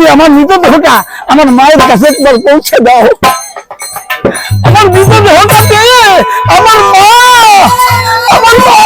কাজে আমার মৃতদেহটা আমার মায়ের কাছে একবার পৌঁছে দাও, আমার মৃতদেহটা আমার মা আমার মা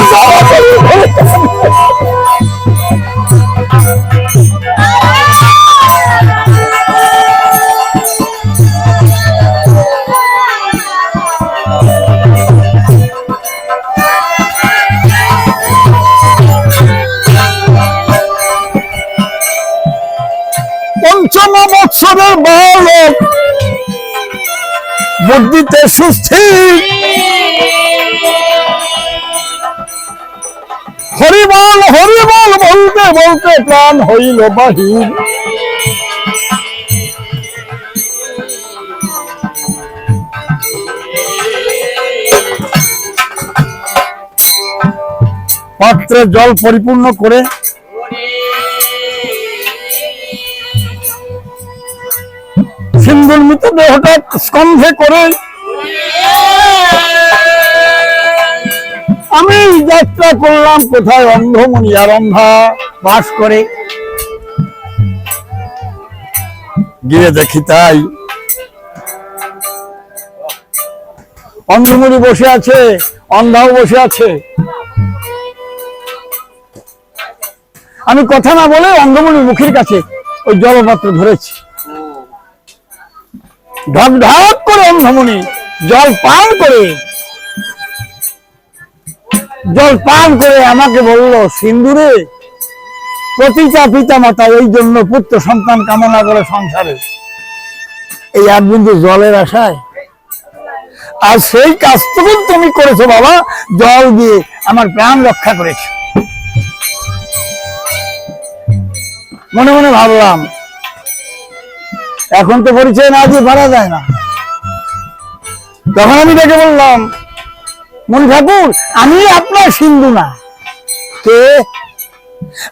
বুদ্ধিতে সুস্থির হরিবল হরিবল বলতে বলতে প্রাণ হইল বাহির। পাত্রে জল পরিপূর্ণ করে সিন্ধুর মৃতদেহটা স্কন্ধে করে আমি যাত্রা করলাম কোথায় অন্ধমণি আর অন্ধা বাস করে। গিয়ে দেখি তাই। অন্ধমণি বসে আছে, অন্ধাও বসে আছে। আমি কথা না বলে অন্ধমণির মুখের কাছে ওই জলপাত্র ধরেছি। ঢক ঢক করে অন্ধমণি জল পান করে। জল পান করে আমাকে বলল, সিন্দুরে প্রতিটা পিতা মাতা এই জন্য পুত্র সন্তান কামনা করে সংসারে। এই এক বিন্দু জলের আশায়। আর সেই কাজটুকু তুমি করেছ বাবা, জল দিয়ে আমার প্রাণ রক্ষা করেছ। মনে মনে ভাবলাম এখন তো পরিচয় না দিয়ে পারা যায় না। তখন আমি ডেকে বললাম মনি ঠাকুর, আমি আপনার সিন্ধু না। কে?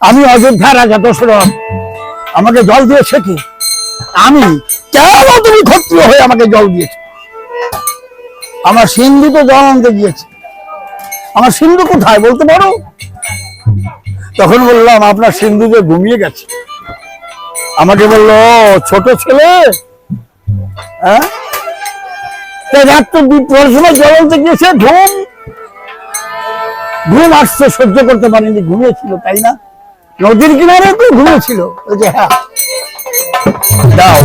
আমি অযোধ্যা রাজা দশরথ। আমাকে জল দিয়েছে কি? আমি। কেন তুমি ক্ষত্রিয় হয়ে আমাকে জল দিয়েছ? আমার সিন্ধু তো জল আনতে গিয়েছে। আমার সিন্ধু কোথায় বলতে পারো? তখন বললাম, আপনার সিন্ধু যে ঘুমিয়ে গেছে। আমাকে বলল ছোট ছেলে? হ্যাঁ? ঘুম ঘুম আসছে, সহ্য করতে পারেনি, ঘুমিয়েছিল, তাই না? নদীর কিনারে তো ঘুমিয়েছিল। হ্যাঁ। দাও,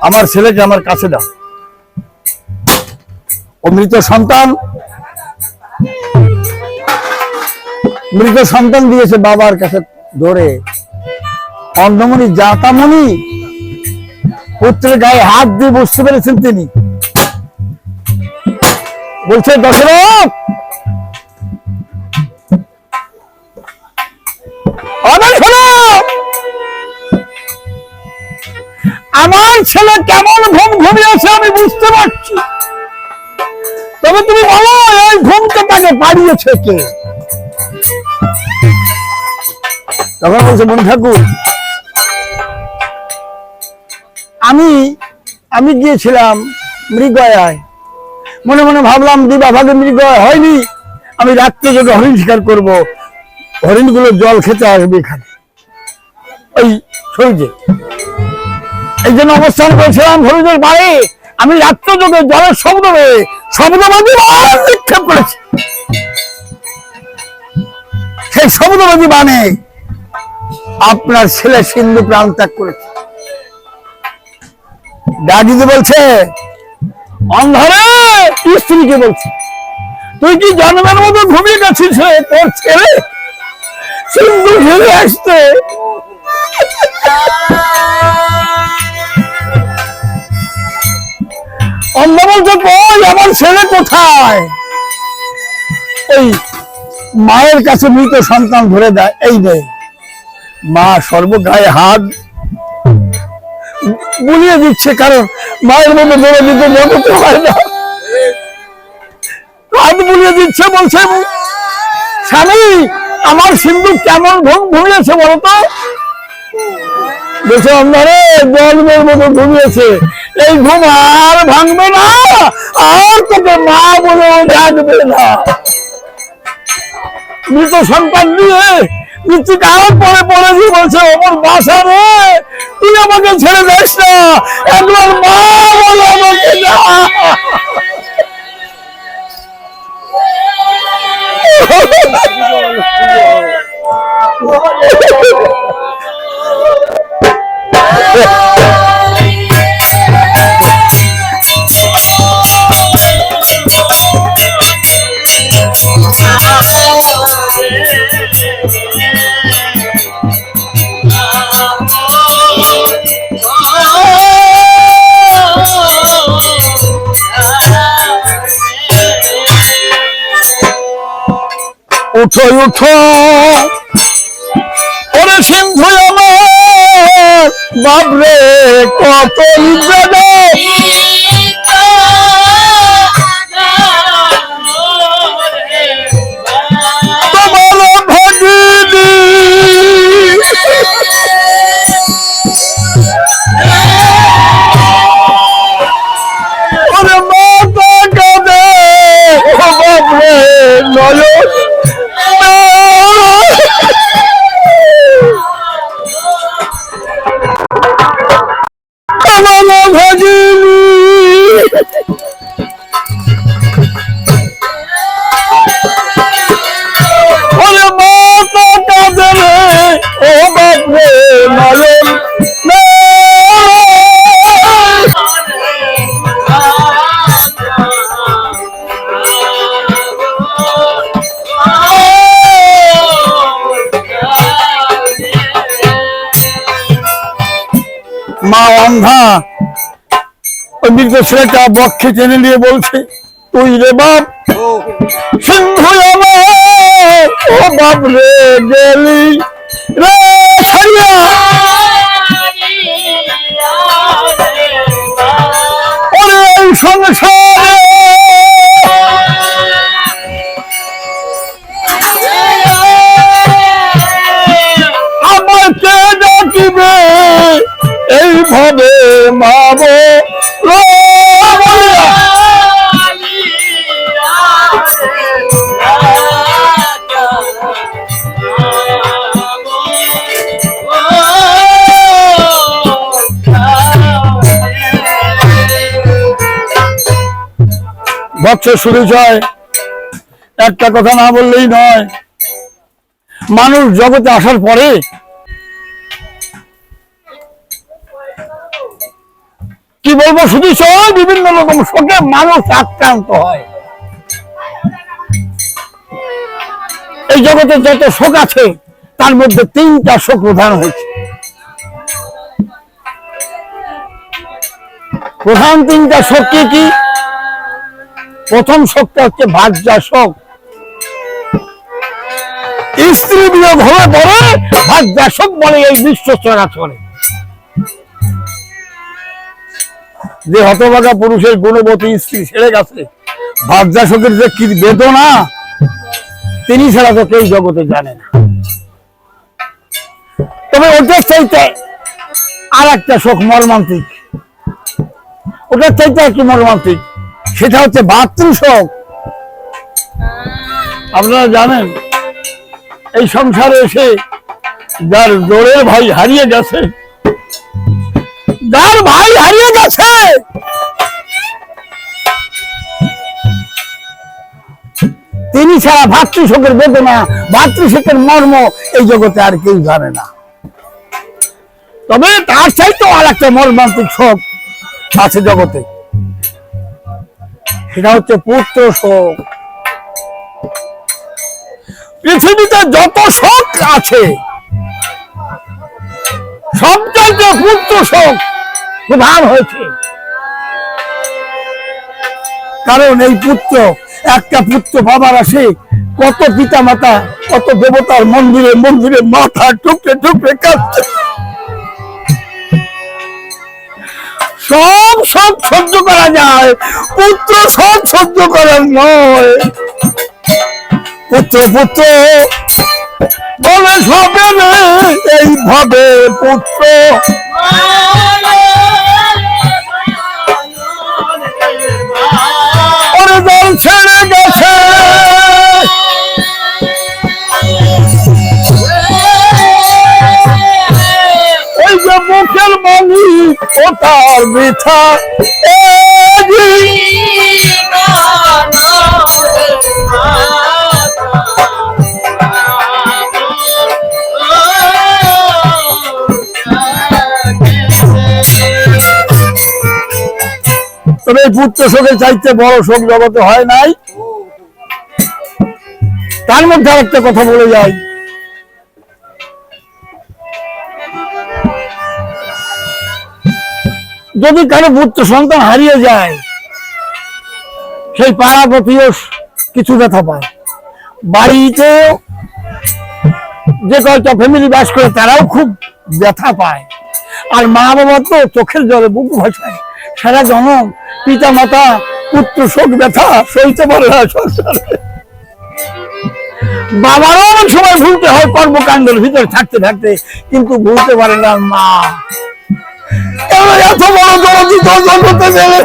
আমার ছেলেকে আমার কাছে দাও। ও মৃত সন্তান। মৃত সন্তান দিয়েছে বাবার কাছে ধরে। অন্ধমণি জাতামণি। পুত্রের গায়ে হাত দিয়ে বসতে পেরেছেন তিনি। বলছে, দশরথ! আমার ছেলে কেমন ঘুম ঘুমিয়েছে আমি বুঝতে পারছি তবে তুমি বলো, এই ঘুমকে তাকে পাড়িয়েছে কে? তখন বলছে মন ঠাকুর আমি আমি গিয়েছিলাম মৃগয়ায়। মনে মনে ভাবলাম, দিবা ভাগে মৃগয় হয়নি। আমি রাত্রে যদি হরিণ শিকার করব। হরিণগুলো জল খেতে আসবে এখানে। ওই সূর্যে। এই জন্য অবস্থান করেছিলাম হরিণের বাড়ি আমি রাত্র যোগে জলের শব্দ পেয়ে শব্দবাদী নিক্ষেপ করেছি। সেই শব্দবাদী বানে আপনার ছেলে সিন্ধু প্রাণ ত্যাগ করেছে। ডাকিতে বলছে, অন্ধরে স্ত্রীকে বলছে। তুই কি জন্মের মতো ঘুমিয়ে গেছিস? তোর ছেলে সিন্ধু ফিরে আসতে অন্ধ বলছে, কই, আমার ছেলে কোথায়? এই মায়ের কাছে মৃত সন্তান ধরে দেয়। এই নেই মা সর্বগায়ে হাত বুলিয়ে দিচ্ছে, কারণ মায়ের মতো ধরে দিতে মতো হয় না। হাত বুলিয়ে দিচ্ছে, বলছে, স্বামী, আমার সিন্ধু কেমন ঘুম ঘুমিয়েছে বলতো মতো ঘুমিয়েছে। এই ঘুম আর ভাঙবে না, আর তোকে মা বলেও ডাকবে না। মৃত সন্তান নিয়ে মৃত্যু কারণ পরে পড়ে দিয়ে বলছে ওমর বাসা রে আমাকে ছেড়ে যাস না। একবার মা বল আমাকে না উঠো উঠো। ওরে সিন্ধু আমার বাবরে কত ইজ্জত বৃদ্ধ ছেলেটা বক্ষে টেনে নিয়ে বলছে তুই রে বাপ সিন্ধু আমার, ও বাপ রে গেলি রে এই সংসারে আমার কে ডাকিবে? এইভাবে মাবো বছর শুরু হয় একটা কথা না বললেই নয়, মানুষ জগতে আসার পরে কি বলব, শুধু সব বিভিন্ন রকম শোকে মানুষ আক্রান্ত হয়। এই জগতে যত শোক আছে, তার মধ্যে তিনটা শোক প্রধান হয়েছে। প্রধান তিনটা শোক কি কি? প্রথম শোকটা হচ্ছে ভাজ্যা শোক স্ত্রী বিয়োগ হয়ে পরে ভাজ্যা শোক বলে এই বিশ্ব চরাচরে যে হতভাগা পুরুষের গুণবতী স্ত্রী ছেড়ে গেছে ভাবজা শোকের যে কি বেদনা, তিনি ছাড়া তো কেউ জগতে জানে না। তবে ওটার চাইতে আর একটা শোক মর্মান্তিক। ওটার চাইতে কি মর্মান্তিক? সেটা হচ্ছে বাহাত্তর শোক আপনারা জানেন, এই সংসারে এসে যার জোরের ভাই হারিয়ে গেছে, যার ভাই হারিয়ে গেছে, তিনি ছাড়া ভাতৃশোকের বেদনা ভাতৃশোকের মর্ম এই জগতে আর কেউ জানে না। তবে তার চাইতেও আর একটা মর্মান্তিক শোক আছে জগতে। সেটা হচ্ছে পুত্র শোক। পৃথিবীতে যত শোক আছে সবচাইতে পুত্র শোক প্রধান হয়েছে। কারণ এই পুত্র, একটা পুত্র বাবার আসে, কত পিতা মাতা কত দেবতার মন্দিরে মন্দিরে মাথা টুকরে টুকরে কাঁদছে সব সব সহ্য করা যায়। পুত্র সব সহ্য করার নয়। পুত্র পুত্র, বলে সবে এইভাবে পুত্র। ছেড়ে গেছে। মুখের মানি ও তার বৃথা তবে এই পুত্র শোকের চাইতে বড় শোক জগতে হয় নাই। তার মধ্যে একটা কথা বলে যাই। যদি কারও পুত্র সন্তান হারিয়ে যায়, সেই পাড়া প্রতিও কিছু ব্যথা পায়। বাড়িতে যে কয়েকটা ফ্যামিলি বাস করে, তারাও খুব ব্যথা পায়। আর মা বাবা তো চোখের জলে বুক ভাসায়। সারা জনম পিতা, মাতা, পুত্র, শোক, ব্যথা সইতে পারে না সংসারে। বাবারও অনেক সময় ভুলতে হয়, কর্মকাণ্ডের ভিতরে থাকতে থাকতে, কিন্তু ভুলতে পারে না মা। এত বড় দরদি তো জগতে দেবে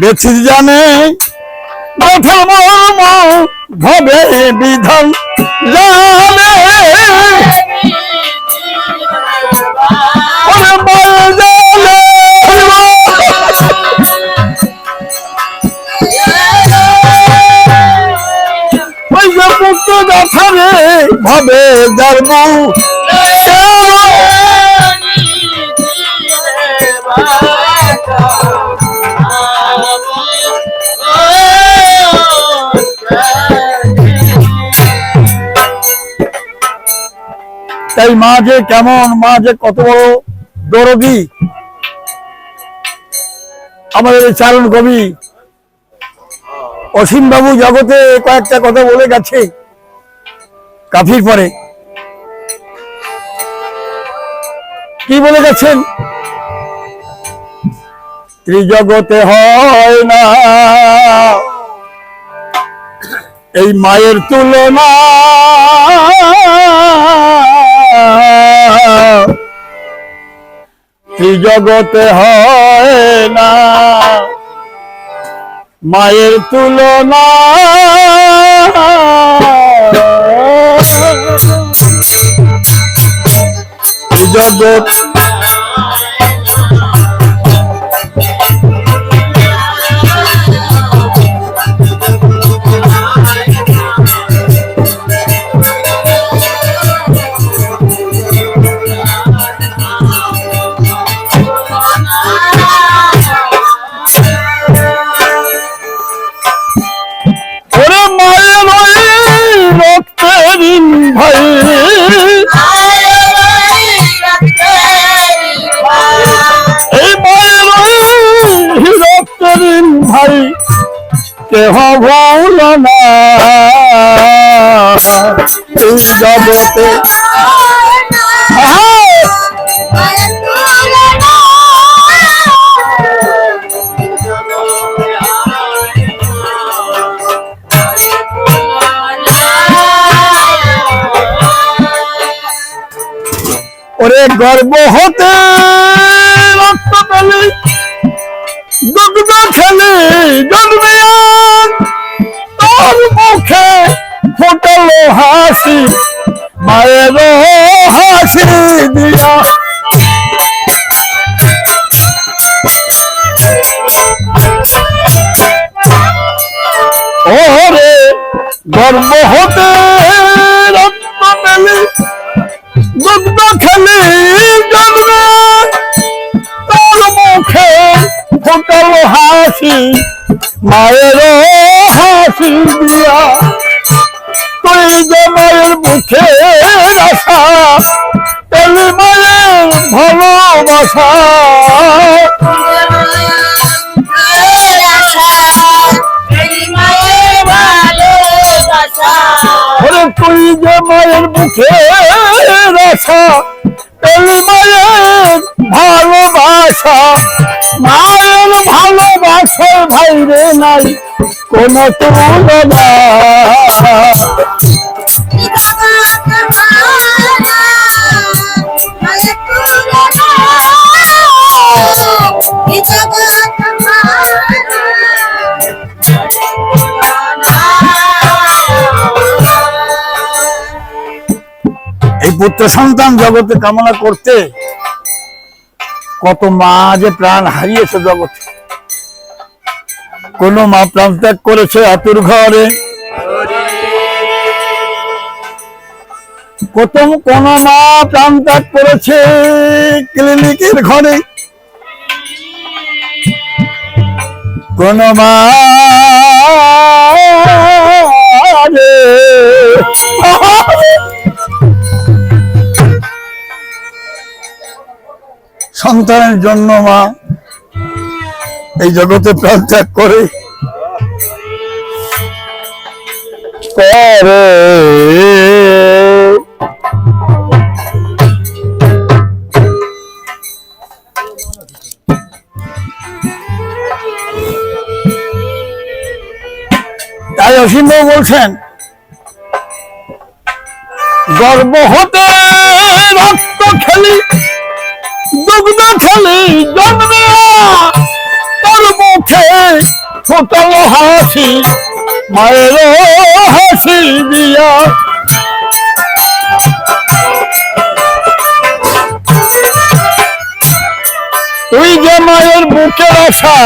বেছি জানে মর্ম ভবে বিধান জানে। ওরে বল জানে তাই মা যে কেমন, মা যে কত বড় দরদি। আমাদের চারণ কবি অসীম বাবু জগতে কয়েকটা কথা বলে গেছে কাফির পরে। কি বলে গেছেন? ত্রিজগতে হয় না। এই মায়ের তুলনা ত্রিজগতে হয় না। মায়ের তুলনা। জগৎ গর্ব হতে রক্ত পেলে দুগ্ধ খেলে জন্মে তোর মুখে ফোটালো হাসি, মায়ের হাসি দিয়া। ওরে গর্ব হতে রক্ত পেলে দুগ্ধ খেলে জন্মে মুখে ফোটালো হাসি, মায়ের হাসি দিয়া। তুই যে মায়ের তেলি মায়ের ভালোবাসা। তুই যে মায়ের বুকে আশা তেলি মায়ের ভালোবাসা। মায়ের ভালোবাসা ভাইরে নাই কোন তুলনা পুত্র সন্তান জগতে কামনা করতে কত মা যে প্রাণ হারিয়েছে জগতে। কোন মা প্রাণ ত্যাগ করেছে আতুর ঘরে। কত কোন মা প্রাণ ত্যাগ করেছে ক্লিনিকের ঘরে। কোন মা সন্তানের জন্য, মা। এই জগতে প্রাণ ত্যাগ করে। তাই অসীম বলছেন, গর্ব হতে রক্ত খেলি। তোর মুখে ফোটাল হাসি মায়ের হাসি দিয়া। তুই যে মায়ের বুকে আশা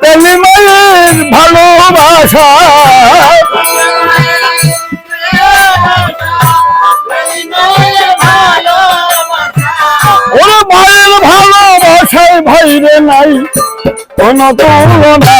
তেলি মায়ের ভালোবাসা। ভালোবাসায় ভাইরে নাই, কোন তুলনা।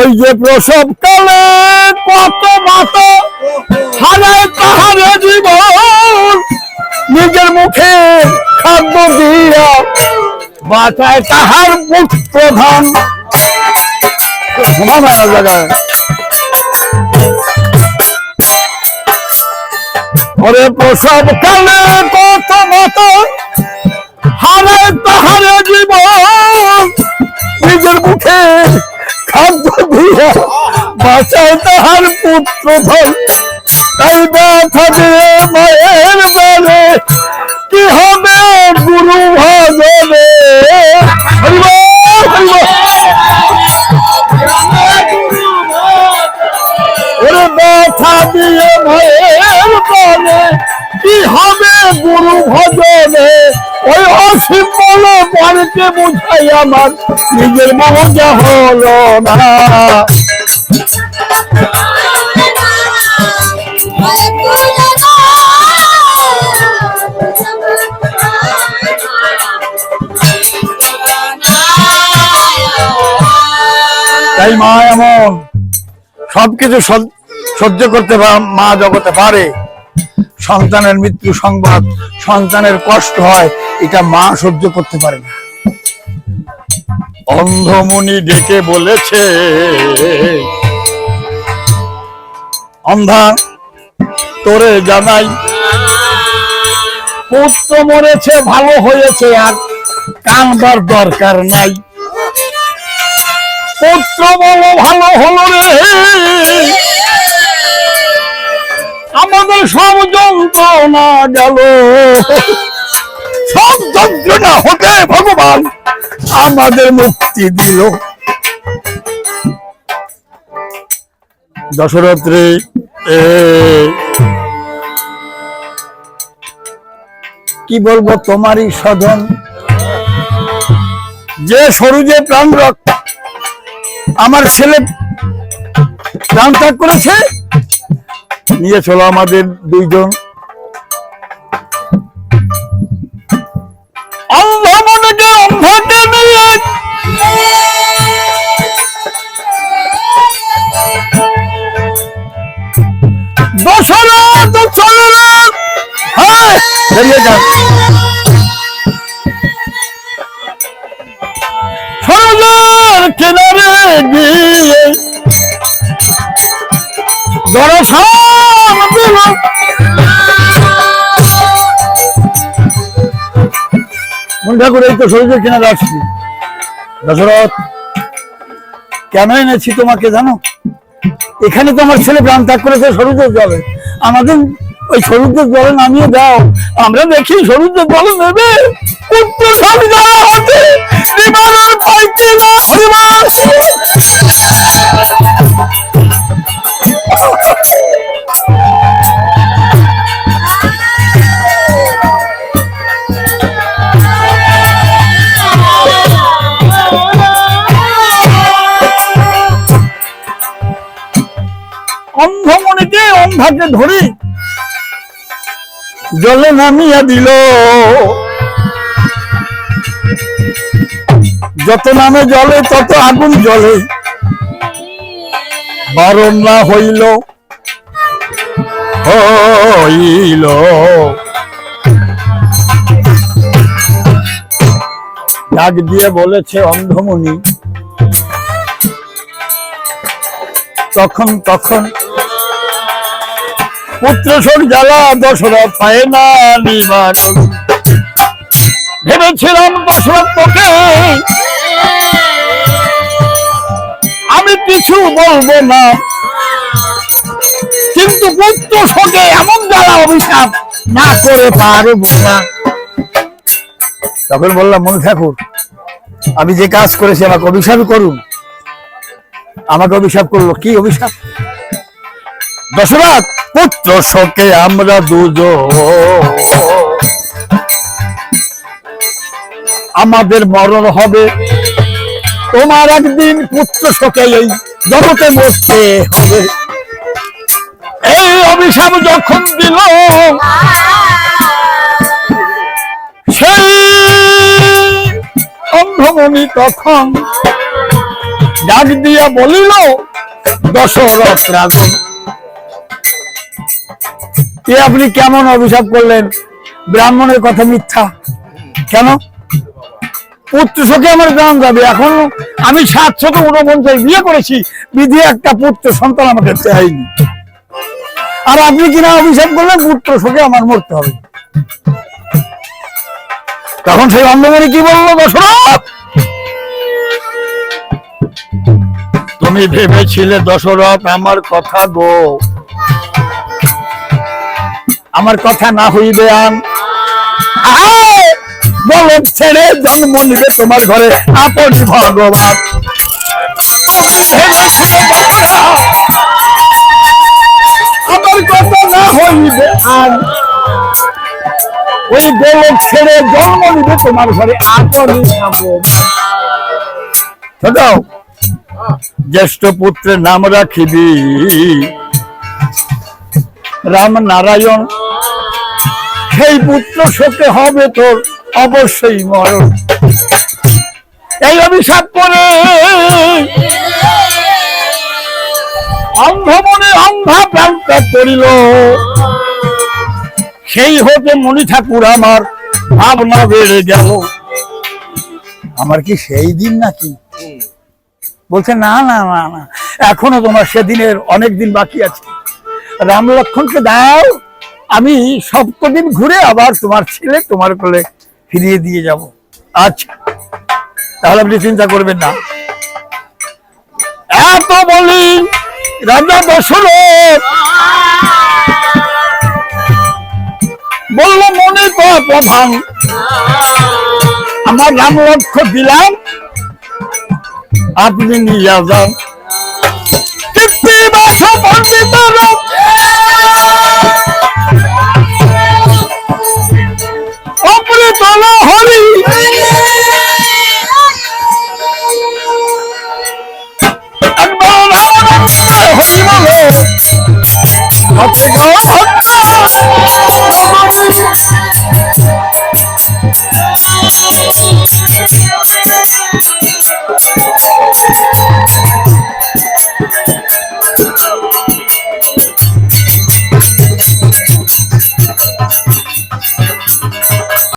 ওই যে প্রসব কালে কত মাত হারায় তাহারে জীবন, নিজের মুখে খাদ্য দিয়া বাঁচায় তাহার মুখ প্রধান। শোনা না জায়গায়। ওরে প্রসব কালে কত মত হারায় তাহারে জীবন। নিজের মুখে খাদ্য দিয়া বাঁচায় তাহার পুত্র ধন তাই ব্যথা দিয়ে মায়ের বলে ব্যথা দিয়ে মায়ের বলে, কি হবে গুরু ভজনে? ওই অসীম বলে বাড়িতে বুঝাই আমার, নিজের মজা হলো না। মা এমন, সবকিছু সহ্য- সহ্য করতে মা জগতে পারে। সন্তানের মৃত্যু সংবাদ, সন্তানের কষ্ট হয়, এটা মা সহ্য করতে পারে না। অন্ধমুনি ডেকে বলেছে, অন্ধা, তোরে জানাই, পুত্র মরেছে, ভালো হয়েছে, আর কানবার দরকার নাই। পুত্র বলো, ভালো হলো রে। আমাদের সব যন্ত্রণা গেল। সব যন্ত্রণা হতে ভগবান আমাদের মুক্তি দিল। দশরথ কি বলব তোমারই সধন? যে সরুজে প্রাণ রক্ত আমার ছেলে প্রাণ ত্যাগ করেছে নিয়ে চলো আমাদের দুইজন। অন্ধ মনেকে অন্ধকে নিয়ে দশরথ চলে হ্যাঁ কিনারে গিয়ে। দর্শন মন ঠাকুর এই তো সরোজার কিনারে আসছি দশরথ, কেন এনেছি তোমাকে জানো? এখানে তো আমার ছেলে প্রাণ ত্যাগ করেছে, সরুদের জলে। আমাদের ওই সরুদের জলে নামিয়ে দাও। আমরা দেখি সরুদের জলে নেবে। পুত্র না। অন্ধমণিকে অন্ধাকে ধরে জলে নামিয়া দিল। যত নামে জলে, তত আগুন জলে বারণ না হইল হইল। ডাক দিয়ে বলেছে অন্ধমণি, তখন তখন পুত্র জ্বালা দশরথ পায় না নিবারণ। ভেবেছিলাম দশরথ তোকে আমি কিছু বলব না। কিন্তু পুত্র শোকে এমন জ্বালা অভিশাপ না করে পারব না। তখন বললাম, মনে ঠাকুর, আমি যে কাজ করেছি, আমাকে অভিশাপ করুন। আমাকে অভিশাপ করল। কি অভিশাপ? দশরথ, পুত্র শোকে আমরা দুজন। আমাদের মরণ হবে। তোমার একদিন পুত্র শোকে এই জগতে মরতে হবে। এই অভিশাপ যখন দিল, সেই অন্ধমণি তখন ডাক দিয়া বলিল, দশরথ রাজন এ আপনি কেমন অভিশাপ করলেন? ব্রাহ্মণের কথা মিথ্যা। কেন? পুত্র শোকে আমার জান যাবে। এখন আমি সাত শত উনপঞ্চাশ বিয়ে করেছি। বিধি একটা পুত্র সন্তান আমাকে চাইনি আর আপনি কিনা অভিশাপ করলেন, পুত্র শোকে আমার মরতে হবে। তখন সেই অন্ধমণি কি বলল দশরথ? তুমি ভেবেছিলে, দশরথ, আমার কথা গো। আমার কথা না হইবে আন। ছেড়ে জন্ম নিবে তোমার ঘরে। আপনি ছেড়ে জন্ম নিবে তোমার ঘরে। আপনি ভগবান। জ্যেষ্ঠ পুত্রের নাম রাখিবি। রাম নারায়ণ। সেই পুত্র শোকে হবে তোর অবশ্যই মরণ। এই অভিশাপ করে অন্ধ মনে অন্ধা প্রাণ ত্যাগ করিল। সেই হতে মণি ঠাকুর আমার ভাবনা বেড়ে গেল। আমার কি সেই দিন নাকি? বলছে, না না না না, এখনও তোমার সেদিনের অনেক দিন বাকি আছে। রাম লক্ষণকে দাও। আমি সপ্তদিন ঘুরে আবার তোমার ছেলে তোমার কোলে ফিরিয়ে দিয়ে যাব। আচ্ছা তাহলে আপনি চিন্তা করবেন না। এত বলি রাজা দশরথ বলল মনে প্রধান। আমার রাম লক্ষ দিলাম। আপনি নিয়ে যান। কৃত্তিবাস পণ্ডিত অমৃতল হরি। একবার হরি বলো।